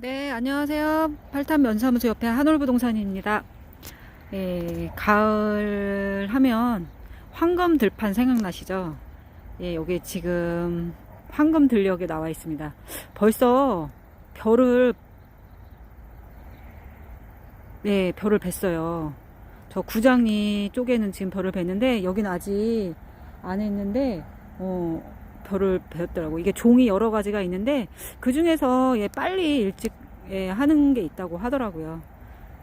네, 안녕하세요. 팔탄 면사무소 옆에 한올부동산입니다. 예, 가을 하면 황금 들판 생각나시죠? 예, 여기 지금 황금 들녘에 나와 있습니다. 벌써 별을 네, 별을 뵀어요. 저 구장리 쪽에는 지금 별을 뵀는데 여기는 아직 안 했는데 어, 별을 배웠더라고. 이게 종이 여러 가지가 있는데 그 중에서 예, 빨리 일찍 예, 하는 게 있다고 하더라고요.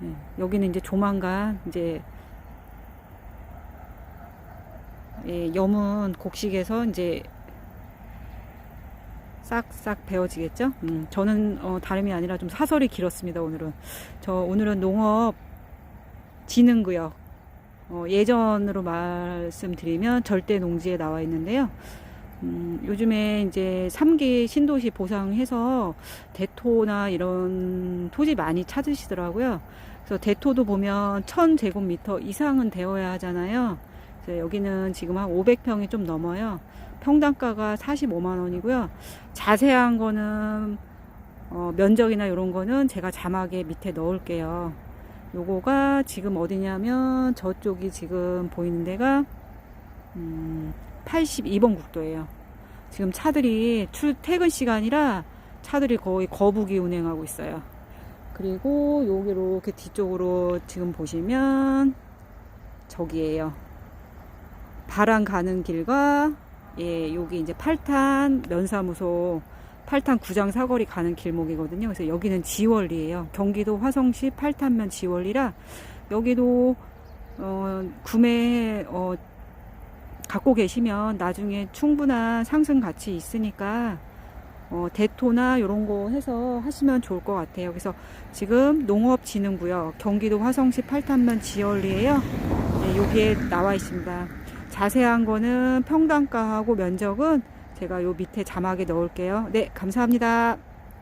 예, 여기는 이제 조만간 이제 예, 염은 곡식에서 이제 싹싹 베어지겠죠? 음, 저는 어, 다름이 아니라 좀 사설이 길었습니다. 오늘은 저 오늘은 농업 진흥구역 어, 예전으로 말씀드리면 절대 농지에 나와 있는데요. 음, 요즘에 이제 3기 신도시 보상해서 대토나 이런 토지 많이 찾으시더라고요. 그래서 대토도 보면 1000제곱미터 이상은 되어야 하잖아요. 여기는 지금 한 500평이 좀 넘어요. 평당가가 45만 원이고요. 자세한 거는 어, 면적이나 이런 거는 제가 자막에 밑에 넣을게요. 요거가 지금 어디냐면 저쪽이 지금 보이는 데가 음, 82번 국도예요. 지금 차들이 출 퇴근 시간이라 차들이 거의 거북이 운행하고 있어요. 그리고 여기 이렇게 뒤쪽으로 지금 보시면 저기예요. 바람 가는 길과 예, 여기 이제 팔탄 면사무소 팔탄 구장 사거리 가는 길목이거든요. 그래서 여기는 지월리예요. 경기도 화성시 팔탄면 지월리라 여기도 어, 구매 어, 갖고 계시면 나중에 충분한 상승 가치 있으니까 어, 대토나 이런 거 해서 하시면 좋을 것 같아요. 그래서 지금 농업진흥구역 경기도 화성시 팔탄면 지열리에요. 네, 여기에 나와 있습니다. 자세한 거는 평당가하고 면적은 제가 요 밑에 자막에 넣을게요. 네, 감사합니다.